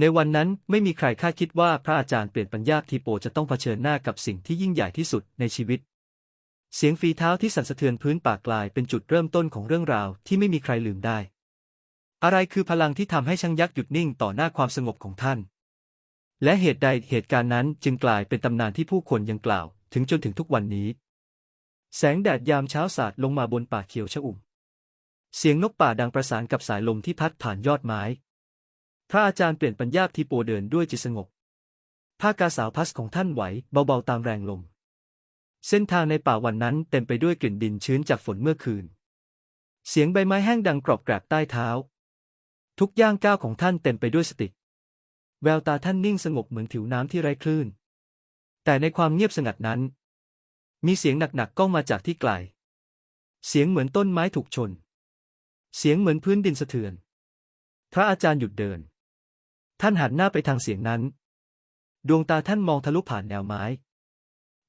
ในวันนั้นไม่มีใครคาดคิดว่าพระอาจารย์เปลี่ยนปัญญาทีโปจะต้องเผชิญหน้ากับสิ่งที่ยิ่งใหญ่ที่สุดในชีวิต เสียงฝีเท้าที่สั่นสะเทือนพื้นป่ากลายเป็นจุดเริ่มต้นของเรื่องราวที่ไม่มีใครลืมได้ อะไรคือพลังที่ทำให้ช่างยักษ์หยุดนิ่งต่อหน้าความสงบของท่าน และเหตุใดเหตุการณ์นั้นจึงกลายเป็นตำนานที่ผู้คนยังกล่าว ถึงจนถึงทุกวันนี้ แสงแดดยามเช้าสาดลงมาบนป่าเขียวชอุ่ม เสียงนกป่าดังประสานกับสายลมที่พัดผ่านยอดไม้ พระอาจารย์เปลี่ยนปัญญาทีโปเดินด้วยจิตสงบผ้ากาสาวพัสของท่านไหวเบาๆตามแรงลม เส้นทางในป่าวันนั้นเต็มไปด้วยกลิ่นดินชื้นจากฝนเมื่อคืน เสียงใบไม้แห้งดังกรอบแกรบใต้เท้า ทุกย่างก้าวของท่านเต็มไปด้วยสติ แววตาท่านนิ่งสงบเหมือนผิวน้ำที่ไร้คลื่น แต่ในความเงียบสงัดนั้น มีเสียงหนักๆก้องมาจากที่ไกล เสียงเหมือนต้นไม้ถูกชน เสียงเหมือนพื้นดินสะเทือน พระอาจารย์หยุดเดิน ท่านหันหน้าไปทางเสียงนั้น ดวงตาท่านมองทะลุผ่านแนวไม้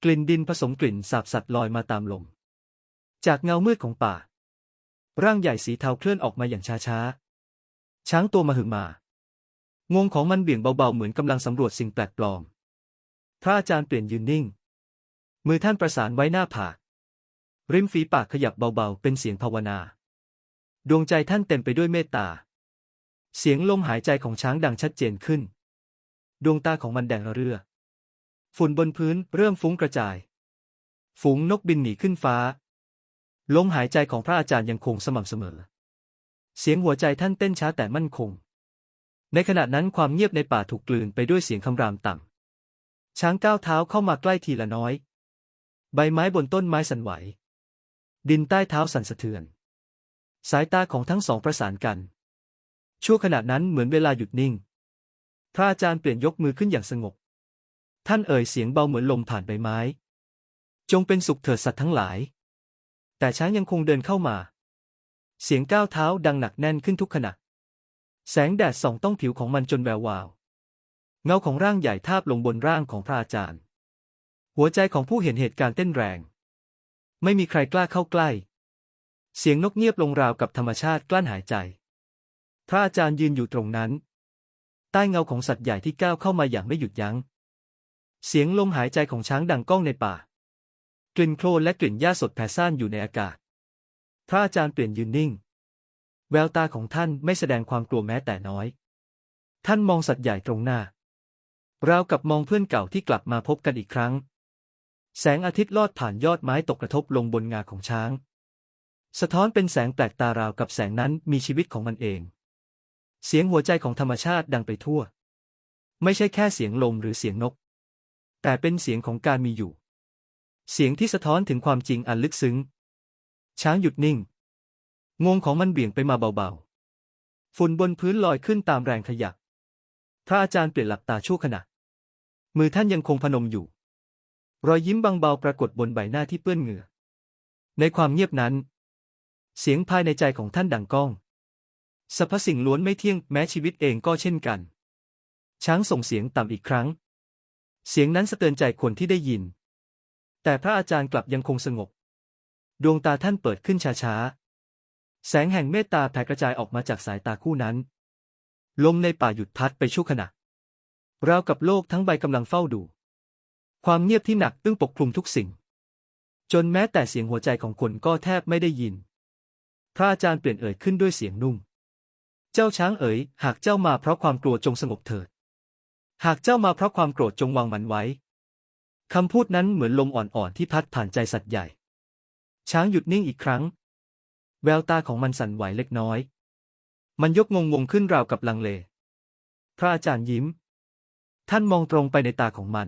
กลิ่นดินผสมกลิ่นสาบสัตว์ลอยมาตามลม จากเงามืดของป่า ร่างใหญ่สีเทาเคลื่อนออกมาอย่างช้าๆช้างตัวมาหึงมา งวงของมันเบี่ยงเบาๆเหมือนกำลังสำรวจสิ่งแปลกปลอม พระอาจารย์เปลี่ยนยืนนิ่ง มือท่านประสานไว้หน้าผาก ริมฝีปากขยับเบาๆ เป็นเสียงภาวนา ดวงใจท่านเต็มไปด้วยเมตตา เสียงลมหายใจของช้างดังชัดเจนขึ้น ดวงตาของมันแดงระเรื่อ ฝุ่นบนพื้นเริ่มฟุ้งกระจาย ฝูงนกบินหนีขึ้นฟ้า ลมหายใจของพระอาจารย์ยังคงสม่ำเสมอ เสียงหัวใจท่านเต้นช้าแต่มั่นคง ในขณะนั้นความเงียบในป่าถูกกลืนไปด้วยเสียงคำรามต่ำ ช้างก้าวเท้าเข้ามาใกล้ทีละน้อย ใบไม้บนต้นไม้สั่นไหว ดินใต้เท้าสั่นสะเทือน สายตาของทั้งสองประสานกัน ชั่วขณะนั้นเหมือนเวลาหยุดนิ่ง พระอาจารย์เปลี่ยนยกมือขึ้นอย่างสงบ ท่านเอ่ยเสียงเบาเหมือนลมผ่านใบไม้ จงเป็นสุขเถิดสัตว์ทั้งหลาย แต่ช้างยังคงเดินเข้ามา เสียงก้าวเท้าดังหนักแน่นขึ้นทุกขณะ แสงแดดส่องต้องผิวของมันจนแวววาว เงาของร่างใหญ่ทาบลงบนร่างของพระอาจารย์ หัวใจของผู้เห็นเหตุการณ์เต้นแรง ไม่มีใครกล้าเข้าใกล้ เสียงนกเงียบลงราวกับธรรมชาติกลั้นหายใจ พระอาจารย์ยืนอยู่ตรงนั้น ใต้เงาของสัตว์ใหญ่ที่ก้าวเข้ามาอย่างไม่หยุดยัง้ง เสียงลมหายใจของช้างดังก้องในป่า กลิ่นโคลนและกลิ่นหญ้าสดแผ่ซ่านอยู่ในอากาศ พระอาจารย์เปลี่ยนยืนนิ่ง แววตาของท่านไม่แสดงความกลัวแม้แต่น้อย ท่านมองสัตว์ใหญ่ตรงหน้า ราวกับมองเพื่อนเก่าที่กลับมาพบกันอีกครั้ง แสงอาทิตย์ลอดผ่านยอดไม้ตกกระทบลงบนงาของช้าง สะท้อนเป็นแสงแปลกตาราวกับแสงนั้นมีชีวิตของมันเอง เสียงหัวใจของธรรมชาติดังไปทั่ว ไม่ใช่แค่เสียงลมหรือเสียงนก แต่เป็นเสียงของการมีอยู่ เสียงที่สะท้อนถึงความจริงอันลึกซึ้ง ช้างหยุดนิ่ง งวงของมันเบี่ยงไปมาเบาๆ ฝุ่นบนพื้นลอยขึ้นตามแรงขยับพระอาจารย์เปลี่ยนหลับตาชั่วขณะ มือท่านยังคงพนมอยู่ รอยยิ้มบางเบาปรากฏบนใบหน้าที่เปื้อนเหงื่อ ในความเงียบนั้น เสียงภายในใจของท่านดังก้อง สรรพสิ่งล้วนไม่เที่ยงแม้ชีวิตเองก็เช่นกัน ช้างส่งเสียงต่ำอีกครั้ง เสียงนั้นสะเตือนใจคนที่ได้ยิน แต่พระอาจารย์กลับยังคงสงบ ดวงตาท่านเปิดขึ้นช้าๆ แสงแห่งเมตตาแผ่กระจายออกมาจากสายตาคู่นั้น ลมในป่าหยุดพัดไปชั่วขณะราวกับโลกทั้งใบกำลังเฝ้าดู ความเงียบที่หนักอึ้งปกคลุมทุกสิ่ง จนแม้แต่เสียงหัวใจของคนก็แทบไม่ได้ยิน พระอาจารย์เปลี่ยนเอ่ยขึ้นด้วยเสียงนุ่ม เจ้าช้างเอ๋ย หากเจ้ามาเพราะความกลัวจงสงบเถิด หากเจ้ามาเพราะความโกรธจงวางมันไว้ คำพูดนั้นเหมือนลมอ่อนๆที่พัดผ่านใจสัตว์ใหญ่ ช้างหยุดนิ่งอีกครั้ง แววตาของมันสั่นไหวเล็กน้อย มันยกงงงขึ้นราวกับลังเล พระอาจารย์ยิ้ม ท่านมองตรงไปในตาของมัน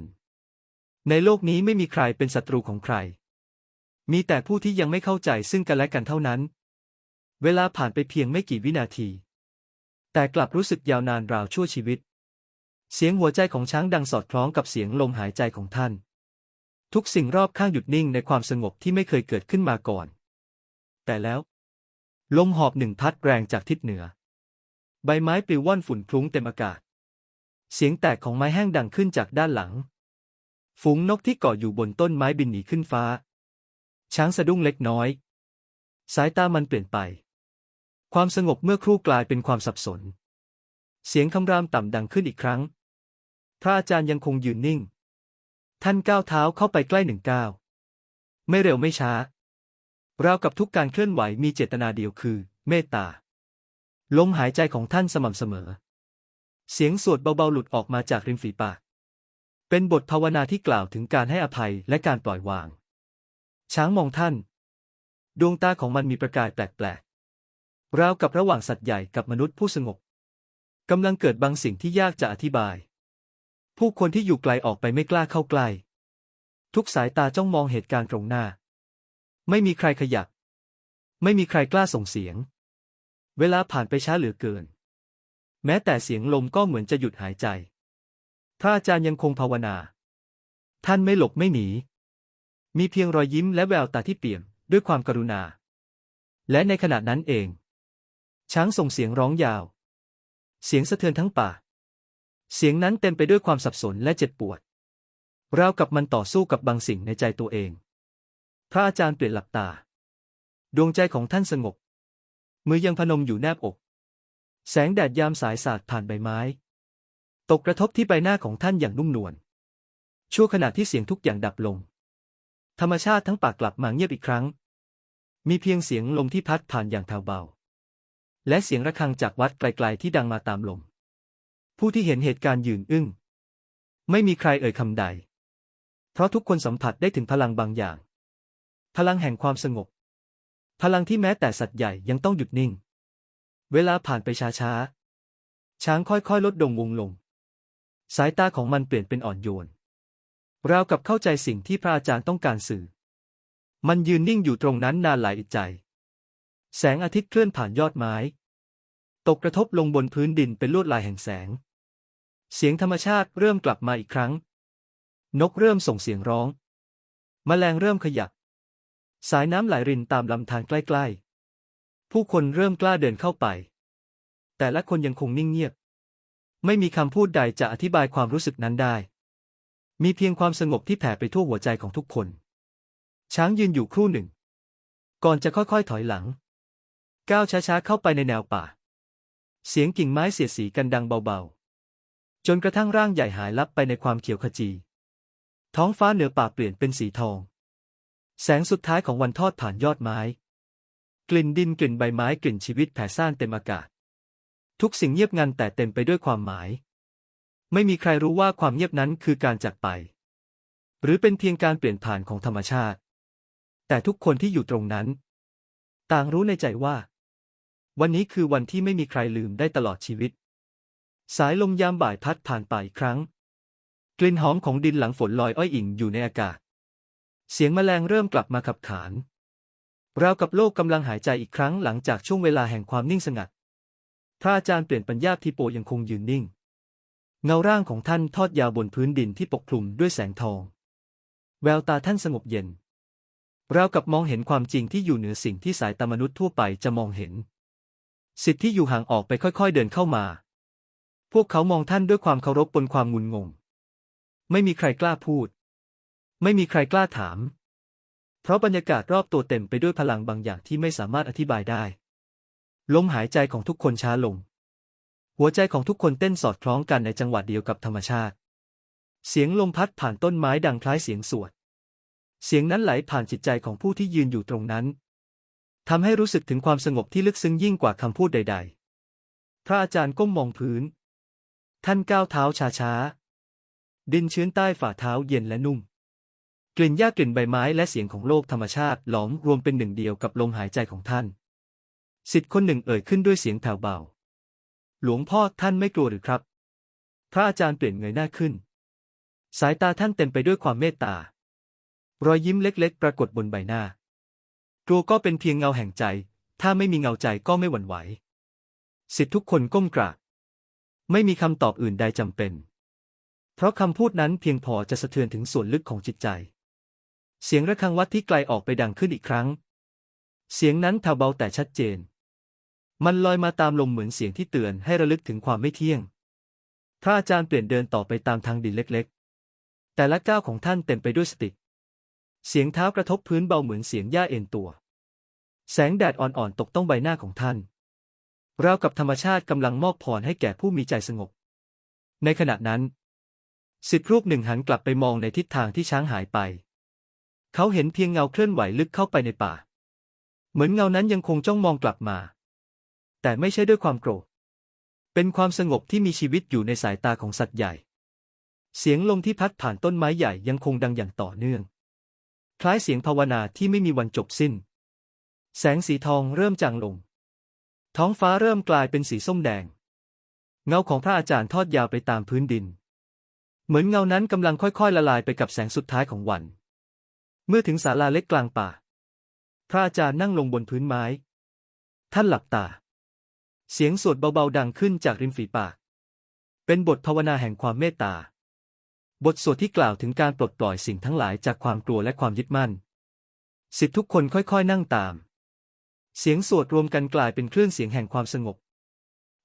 ในโลกนี้ไม่มีใครเป็นศัตรูของใคร มีแต่ผู้ที่ยังไม่เข้าใจซึ่งกันและกันเท่านั้นเวลาผ่านไปเพียงไม่กี่วินาที แต่กลับรู้สึกยาวนานราวชั่วชีวิต เสียงหัวใจของช้างดังสอดคล้องกับเสียงลมหายใจของท่าน ทุกสิ่งรอบข้างหยุดนิ่งในความสงบที่ไม่เคยเกิดขึ้นมาก่อน แต่แล้ว ลมหอบหนึ่งพัดแรงจากทิศเหนือ ใบไม้ปลิวว่อนฝุ่นคลุ้งเต็มอากาศ เสียงแตกของไม้แห้งดังขึ้นจากด้านหลัง ฝูงนกที่เกาะอยู่บนต้นไม้บินหนีขึ้นฟ้า ช้างสะดุ้งเล็กน้อย สายตามันเปลี่ยนไป ความสงบเมื่อครู่กลายเป็นความสับสน เสียงคำรามต่ำดังขึ้นอีกครั้ง พระอาจารย์ยังคงยืนนิ่ง ท่านก้าวเท้าเข้าไปใกล้หนึ่งก้าว ไม่เร็วไม่ช้าราวกับทุกการเคลื่อนไหวมีเจตนาเดียวคือ เมตตา ลมหายใจของท่านสม่ำเสมอ เสียงสวดเบาๆหลุดออกมาจากริมฝีปาก เป็นบทภาวนาที่กล่าวถึงการให้อภัยและการปล่อยวาง ช้างมองท่าน ดวงตาของมันมีประกายแปลกๆ ราวกับระหว่างสัตว์ใหญ่กับมนุษย์ผู้สงบกำลังเกิดบางสิ่งที่ยากจะอธิบาย ผู้คนที่อยู่ไกลออกไปไม่กล้าเข้าใกล้ ทุกสายตาจ้องมองเหตุการณ์ตรงหน้า ไม่มีใครขยับ ไม่มีใครกล้าส่งเสียง เวลาผ่านไปช้าเหลือเกิน แม้แต่เสียงลมก็เหมือนจะหยุดหายใจ พระอาจารย์ยังคงภาวนา ท่านไม่หลบไม่หนี มีเพียงรอยยิ้มและแววตาที่เปี่ยมด้วยความกรุณา และในขณะนั้นเอง ช้างส่งเสียงร้องยาว เสียงสะเทือนทั้งป่า เสียงนั้นเต็มไปด้วยความสับสนและเจ็บปวด ราวกับมันต่อสู้กับบางสิ่งในใจตัวเอง พระอาจารย์เปลี่ยนหลับตา ดวงใจของท่านสงบ มือยังพนมอยู่แนบอก แสงแดดยามสายสาดผ่านใบไม้ ตกกระทบที่ใบหน้าของท่านอย่างนุ่มนวล ชั่วขณะที่เสียงทุกอย่างดับลง ธรรมชาติทั้งป่ากลับมาเงียบอีกครั้ง มีเพียงเสียงลมที่พัดผ่านอย่างแผ่วเบา และเสียงระฆังจากวัดไกลๆที่ดังมาตามลม ผู้ที่เห็นเหตุการณ์ยืนอึ้ง ไม่มีใครเอ่ยคำใด เพราะทุกคนสัมผัสได้ถึงพลังบางอย่าง พลังแห่งความสงบ พลังที่แม้แต่สัตว์ใหญ่ยังต้องหยุดนิ่ง เวลาผ่านไปช้าๆ ช้างค่อยๆ ลดดงวงลง สายตาของมันเปลี่ยนเป็นอ่อนโยน ราวกับเข้าใจสิ่งที่พระอาจารย์ต้องการสื่อ มันยืนนิ่งอยู่ตรงนั้นนานหลายอึดใจ แสงอาทิตย์เคลื่อนผ่านยอดไม้ ตกกระทบลงบนพื้นดินเป็นลวดลายแห่งแสง เสียงธรรมชาติเริ่มกลับมาอีกครั้ง นกเริ่มส่งเสียงร้องแมลงเริ่มขยับ สายน้ำไหลรินตามลำธารใกล้ๆ ผู้คนเริ่มกล้าเดินเข้าไป แต่ละคนยังคงนิ่งเงียบ ไม่มีคำพูดใดจะอธิบายความรู้สึกนั้นได้ มีเพียงความสงบที่แผ่ไปทั่วหัวใจของทุกคน ช้างยืนอยู่ครู่หนึ่ง ก่อนจะค่อยๆถอยหลัง ก้าวช้าๆเข้าไปในแนวป่า เสียงกิ่งไม้เสียดสีกันดังเบาๆ จนกระทั่งร่างใหญ่หายลับไปในความเขียวขจี ท้องฟ้าเหนือป่าเปลี่ยนเป็นสีทอง แสงสุดท้ายของวันทอดผ่านยอดไม้ กลิ่นดินกลิ่นใบไม้กลิ่นชีวิตแผ่ซ่านเต็มอากาศ ทุกสิ่งเงียบงันแต่เต็มไปด้วยความหมาย ไม่มีใครรู้ว่าความเงียบนั้นคือการจากไป หรือเป็นเพียงการเปลี่ยนผ่านของธรรมชาติ แต่ทุกคนที่อยู่ตรงนั้น ต่างรู้ในใจว่า วันนี้คือวันที่ไม่มีใครลืมได้ตลอดชีวิต สายลมยามบ่ายพัดผ่านไปอีกครั้ง กลิ่นหอมของดินหลังฝนลอยอ้อยอิ่งอยู่ในอากาศ เสียงแมลงเริ่มกลับมาขับขานราวกับโลกกำลังหายใจอีกครั้งหลังจากช่วงเวลาแห่งความนิ่งสงัด พระอาจารย์เปลี่ยนปัญญาทีโปยังคงยืนนิ่ง เงาร่างของท่านทอดยาวบนพื้นดินที่ปกคลุมด้วยแสงทอง แววตาท่านสงบเย็นราวกับมองเห็นความจริงที่อยู่เหนือสิ่งที่สายตามนุษย์ทั่วไปจะมองเห็น สิทธิ์ที่อยู่ห่างออกไปค่อยๆเดินเข้ามา พวกเขามองท่านด้วยความเคารพบนความงุนงง ไม่มีใครกล้าพูด ไม่มีใครกล้าถาม เพราะบรรยากาศรอบตัวเต็มไปด้วยพลังบางอย่างที่ไม่สามารถอธิบายได้ ลมหายใจของทุกคนช้าลง หัวใจของทุกคนเต้นสอดคล้องกันในจังหวะเดียวกับธรรมชาติ เสียงลมพัดผ่านต้นไม้ดังคล้ายเสียงสวด เสียงนั้นไหลผ่านจิตใจของผู้ที่ยืนอยู่ตรงนั้น ทำให้รู้สึกถึงความสงบที่ลึกซึ้งยิ่งกว่าคำพูดใด ๆ พระอาจารย์ก้มมองพื้น ท่านก้าวเท้าช้าๆ ดินชื้นใต้ฝ่าเท้าเย็นและนุ่ม กลิ่นหญ้ากลิ่นใบไม้และเสียงของโลกธรรมชาติหลอมรวมเป็นหนึ่งเดียวกับลมหายใจของท่าน สิทธิ์คนหนึ่งเอ่ยขึ้นด้วยเสียงแผ่วเบา หลวงพ่อท่านไม่กลัวหรือครับ พระอาจารย์เปลี่ยนเงยหน้าขึ้น สายตาท่านเต็มไปด้วยความเมตตารอยยิ้มเล็ก ๆ ปรากฏบนใบหน้า กลัวก็เป็นเพียงเงาแห่งใจ ถ้าไม่มีเงาใจก็ไม่หวั่นไหว สิทธิทุกคนก้มกราบ ไม่มีคำตอบอื่นใดจำเป็น เพราะคำพูดนั้นเพียงพอจะสะเทือนถึงส่วนลึกของจิตใจ เสียงระฆังวัดที่ไกลออกไปดังขึ้นอีกครั้ง เสียงนั้นแผ่วเบาแต่ชัดเจน มันลอยมาตามลมเหมือนเสียงที่เตือนให้ระลึกถึงความไม่เที่ยง พระอาจารย์เปลี่ยนเดินต่อไปตามทางดินเล็กๆ แต่ละก้าวของท่านเต็มไปด้วยสติเสียงเท้ากระทบพื้นเบาเหมือนเสียงหญ้าเอ็นตัว แสงแดดอ่อนๆ ตกต้องใบหน้าของท่าน ราวกับธรรมชาติกำลังมอบพรให้แก่ผู้มีใจสงบ ในขณะนั้นสิทธิรูปหนึ่งหันกลับไปมองในทิศทางที่ช้างหายไป เขาเห็นเพียงเงาเคลื่อนไหวลึกเข้าไปในป่า เหมือนเงานั้นยังคงจ้องมองกลับมา แต่ไม่ใช่ด้วยความโกรธ เป็นความสงบที่มีชีวิตอยู่ในสายตาของสัตว์ใหญ่ เสียงลมที่พัดผ่านต้นไม้ใหญ่ยังคงดังอย่างต่อเนื่อง คล้ายเสียงภาวนาที่ไม่มีวันจบสิ้น แสงสีทองเริ่มจางลง ท้องฟ้าเริ่มกลายเป็นสีส้มแดง เงาของพระอาจารย์ทอดยาวไปตามพื้นดิน เหมือนเงานั้นกำลังค่อยๆ ละลายไปกับแสงสุดท้ายของวัน เมื่อถึงศาลาเล็กกลางป่า พระอาจารย์นั่งลงบนพื้นไม้ ท่านหลับตา เสียงสวดเบาๆดังขึ้นจากริมฝีปาก เป็นบทภาวนาแห่งความเมตตา บทสวดที่กล่าวถึงการปลดปล่อยสิ่งทั้งหลายจากความกลัวและความยึดมั่น สิทธิทุกคนค่อยๆ นั่งตาม เสียงสวดรวมกันกลายเป็นคลื่นเสียงแห่งความสงบ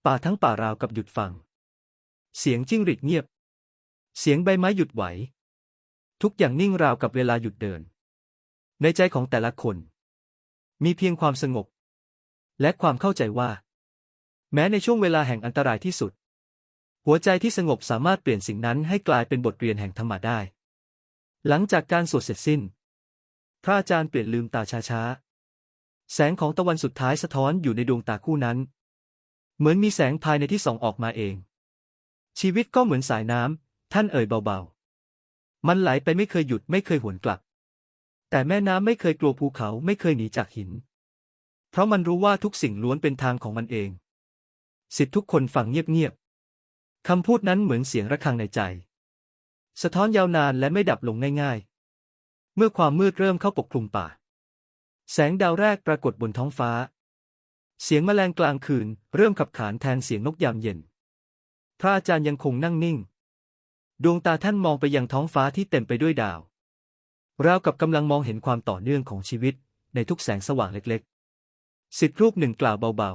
ป่าทั้งป่าราวกับหยุดฟัง เสียงจิ้งหรีดเงียบ เสียงใบไม้หยุดไหว ทุกอย่างนิ่งราวกับเวลาหยุดเดิน ในใจของแต่ละคน มีเพียงความสงบ และความเข้าใจว่า แม้ในช่วงเวลาแห่งอันตรายที่สุด หัวใจที่สงบสามารถเปลี่ยนสิ่งนั้นให้กลายเป็นบทเรียนแห่งธรรมะได้ หลังจากการสวดเสร็จสิ้น พระอาจารย์เปลี่ยนลืมตาช้าๆ แสงของตะวันสุดท้ายสะท้อนอยู่ในดวงตาคู่นั้น เหมือนมีแสงภายในที่ส่องออกมาเอง ชีวิตก็เหมือนสายน้ำท่านเอ่ยเบาๆ มันไหลไปไม่เคยหยุดไม่เคยหวนกลับ แต่แม่น้ำไม่เคยกลัวภูเขาไม่เคยหนีจากหิน เพราะมันรู้ว่าทุกสิ่งล้วนเป็นทางของมันเอง สิทธิทุกคนฟังเงียบๆคำพูดนั้นเหมือนเสียงระฆังในใจ สะท้อนยาวนานและไม่ดับลงง่ายๆ เมื่อความมืดเริ่มเข้าปกคลุมป่า แสงดาวแรกปรากฏบนท้องฟ้า เสียงแมลงกลางคืน เริ่มขับขานแทนเสียงนกยามเย็น พระอาจารย์ยังคงนั่งนิ่ง ดวงตาท่านมองไปยังท้องฟ้าที่เต็มไปด้วยดาว ราวกับกำลังมองเห็นความต่อเนื่องของชีวิต ในทุกแสงสว่างเล็กๆ สิทธิรูปหนึ่งกล่าวเบา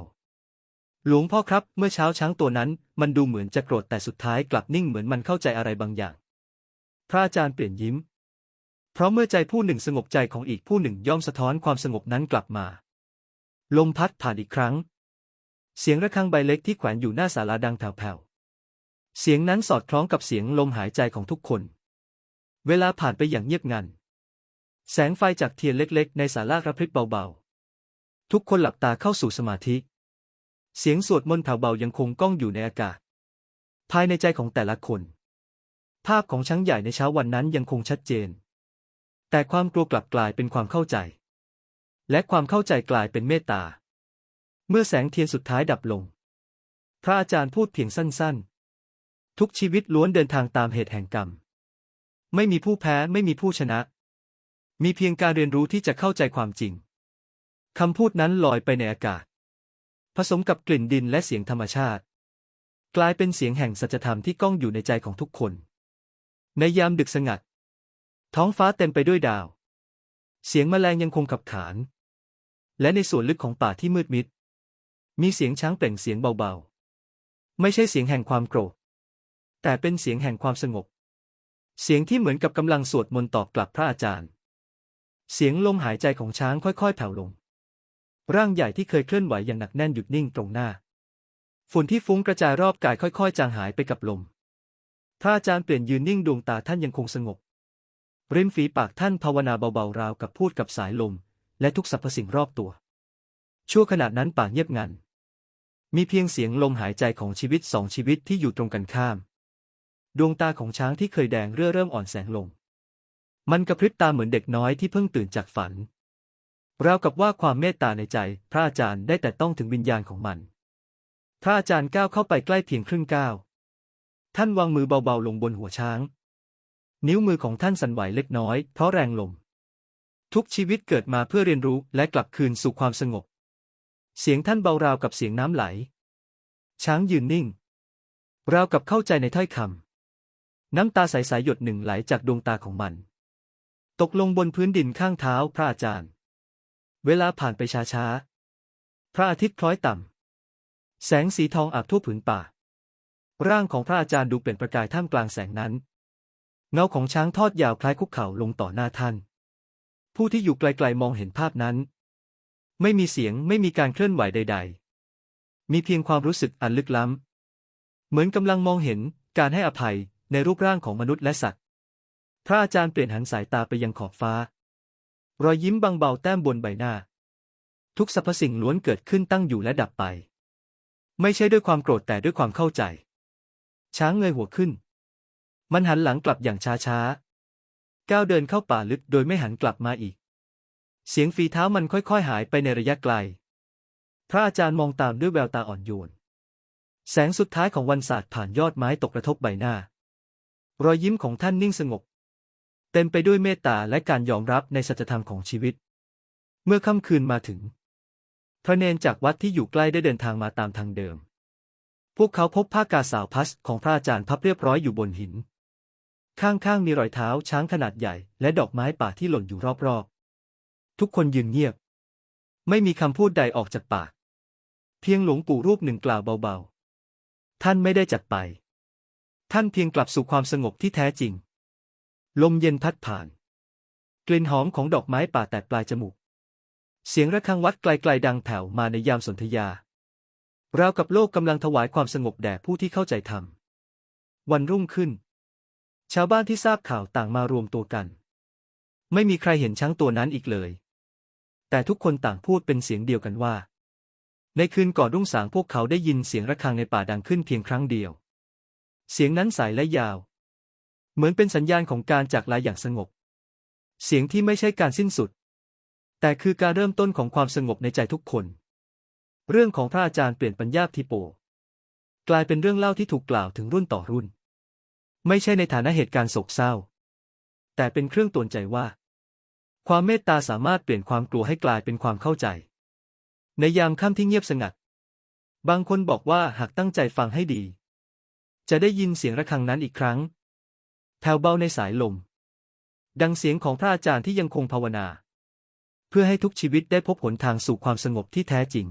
ๆ หลวงพ่อครับ เมื่อเช้าช้างตัวนั้น มันดูเหมือนจะโกรธแต่สุดท้ายกลับนิ่งเหมือนมันเข้าใจอะไรบางอย่าง พระอาจารย์เปลี่ยนยิ้ม เพราะเมื่อใจผู้หนึ่งสงบใจของอีกผู้หนึ่งย่อมสะท้อนความสงบนั้นกลับมา ลมพัดผ่านอีกครั้ง เสียงระฆังใบเล็กที่แขวนอยู่หน้าศาลาดังแผ่วๆ เสียงนั้นสอดคล้องกับเสียงลมหายใจของทุกคน เวลาผ่านไปอย่างเงียบงัน แสงไฟจากเทียนเล็กๆ ในศาลากระพริบเบาๆ ทุกคนหลับตาเข้าสู่สมาธิ เสียงสวดมนต์แผ่วเบายังคงก้องอยู่ในอากาศ ภายในใจของแต่ละคน ภาพของช้างใหญ่ในเช้าวันนั้นยังคงชัดเจน แต่ความกลัวกลับกลายเป็นความเข้าใจ และความเข้าใจกลายเป็นเมตตา เมื่อแสงเทียนสุดท้ายดับลง พระอาจารย์พูดเพียงสั้นๆ ทุกชีวิตล้วนเดินทางตามเหตุแห่งกรรม ไม่มีผู้แพ้ไม่มีผู้ชนะ มีเพียงการเรียนรู้ที่จะเข้าใจความจริง คำพูดนั้นลอยไปในอากาศ ผสมกับกลิ่นดินและเสียงธรรมชาติ กลายเป็นเสียงแห่งสัจธรรมที่ก้องอยู่ในใจของทุกคน ในยามดึกสงัด ท้องฟ้าเต็มไปด้วยดาว เสียงแมลงยังคงขับขาน และในส่วนลึกของป่าที่มืดมิด มีเสียงช้างเปล่งเสียงเบาๆ ไม่ใช่เสียงแห่งความโกรธ แต่เป็นเสียงแห่งความสงบ เสียงที่เหมือนกับกำลังสวดมนต์ตอบกลับพระอาจารย์ เสียงลมหายใจของช้างค่อยๆ แผ่วลง ร่างใหญ่ที่เคยเคลื่อนไหวอย่างหนักแน่นหยุดนิ่งตรงหน้า ฝุ่นที่ฟุ้งกระจายรอบกายค่อยๆ จางหายไปกับลม พระอาจารย์เปลี่ยนยืนนิ่งดวงตาท่านยังคงสงบ ริมฝีปากท่านภาวนาเบาๆราวกับพูดกับสายลม และทุกสรรพสิ่งรอบตัว ชั่วขณะนั้นป่าเงียบงัน มีเพียงเสียงลมหายใจของชีวิตสองชีวิตที่อยู่ตรงกันข้าม ดวงตาของช้างที่เคยแดงเรื่อเริ่มอ่อนแสงลง มันกระพริบตาเหมือนเด็กน้อยที่เพิ่งตื่นจากฝันราวกับว่าความเมตตาในใจ พระอาจารย์ได้แต่ต้องถึงวิญญาณของมัน พระอาจารย์ก้าวเข้าไปใกล้เพียงครึ่งก้าว ท่านวางมือเบาๆลงบนหัวช้าง นิ้วมือของท่านสั่นไหวเล็กน้อยเพราะแรงลม ทุกชีวิตเกิดมาเพื่อเรียนรู้และกลับคืนสู่ความสงบ เสียงท่านเบาราวกับเสียงน้ำไหล ช้างยืนนิ่ง ราวกับเข้าใจในถ้อยคำ น้ำตาใสๆหยดหนึ่งไหลจากดวงตาของมัน ตกลงบนพื้นดินข้างเท้าพระอาจารย์ เวลาผ่านไปช้าๆ พระอาทิตย์คล้อยต่ำ แสงสีทองอาบทั่วผืนป่า ร่างของพระอาจารย์ดูเปล่งประกายท่ามกลางแสงนั้น เงาของช้างทอดยาวคล้ายคุกเข่าลงต่อหน้าท่าน ผู้ที่อยู่ไกลๆมองเห็นภาพนั้น ไม่มีเสียงไม่มีการเคลื่อนไหวใด ๆ มีเพียงความรู้สึกอันลึกล้ำ เหมือนกำลังมองเห็นการให้อภัยในรูปร่างของมนุษย์และสัตว์ พระอาจารย์เปลี่ยนหันสายตาไปยังขอบฟ้า รอยยิ้มบางเบาแต้มบนใบหน้า ทุกสรรพสิ่งล้วนเกิดขึ้นตั้งอยู่และดับไป ไม่ใช่ด้วยความโกรธแต่ด้วยความเข้าใจ ช้างเงยหัวขึ้น มันหันหลังกลับอย่างช้าๆ ก้าวเดินเข้าป่าลึกโดยไม่หันกลับมาอีก เสียงฝีเท้ามันค่อยๆหายไปในระยะไกล พระอาจารย์มองตามด้วยแววตาอ่อนโยน แสงสุดท้ายของวันศาสตร์ผ่านยอดไม้ตกกระทบใบหน้า รอยยิ้มของท่านนิ่งสงบ เต็มไปด้วยเมตตาและการยอมรับในสัจธรรมของชีวิต เมื่อค่ำคืนมาถึง พระเนนจากวัดที่อยู่ใกล้ได้เดินทางมาตามทางเดิมพวกเขาพบผ้ากาสาวพัสของพระอาจารย์พับเรียบร้อยอยู่บนหิน ข้างๆมีรอยเท้าช้างขนาดใหญ่ และดอกไม้ป่าที่หล่นอยู่รอบๆ ทุกคนยืนเงียบ ไม่มีคำพูดใดออกจากปาก เพียงหลวงปู่รูปหนึ่งกล่าวเบาๆ ท่านไม่ได้จัดไป ท่านเพียงกลับสู่ความสงบที่แท้จริง ลมเย็นพัดผ่าน กลิ่นหอมของดอกไม้ป่าแตะปลายจมูก เสียงระฆังวัดไกลๆดังแผ่วมาในยามสนธยาราวกับโลกกำลังถวายความสงบแด่ผู้ที่เข้าใจธรรม วันรุ่งขึ้น ชาวบ้านที่ทราบข่าวต่างมารวมตัวกัน ไม่มีใครเห็นช้างตัวนั้นอีกเลย แต่ทุกคนต่างพูดเป็นเสียงเดียวกันว่า ในคืนก่อนรุ่งสางพวกเขาได้ยินเสียงระฆังในป่าดังขึ้นเพียงครั้งเดียว เสียงนั้นสายและยาว เหมือนเป็นสัญญาณของการจากลาอย่างสงบ เสียงที่ไม่ใช่การสิ้นสุด แต่คือการเริ่มต้นของความสงบในใจทุกคน เรื่องของพระอาจารย์เปลี่ยนปัญญาทิโป กลายเป็นเรื่องเล่าที่ถูกกล่าวถึงรุ่นต่อรุ่น ไม่ใช่ในฐานะเหตุการณ์โศกเศร้า แต่เป็นเครื่องตือนใจว่า ความเมตตาสามารถเปลี่ยนความกลัวให้กลายเป็นความเข้าใจ ในยามค่ำที่เงียบสงัด บางคนบอกว่าหากตั้งใจฟังให้ดี จะได้ยินเสียงระฆังนั้นอีกครั้งแผ่วเบาในสายลม ดังเสียงของพระอาจารย์ที่ยังคงภาวนา เพื่อให้ทุกชีวิตได้พบหนทางสู่ความสงบที่แท้จริง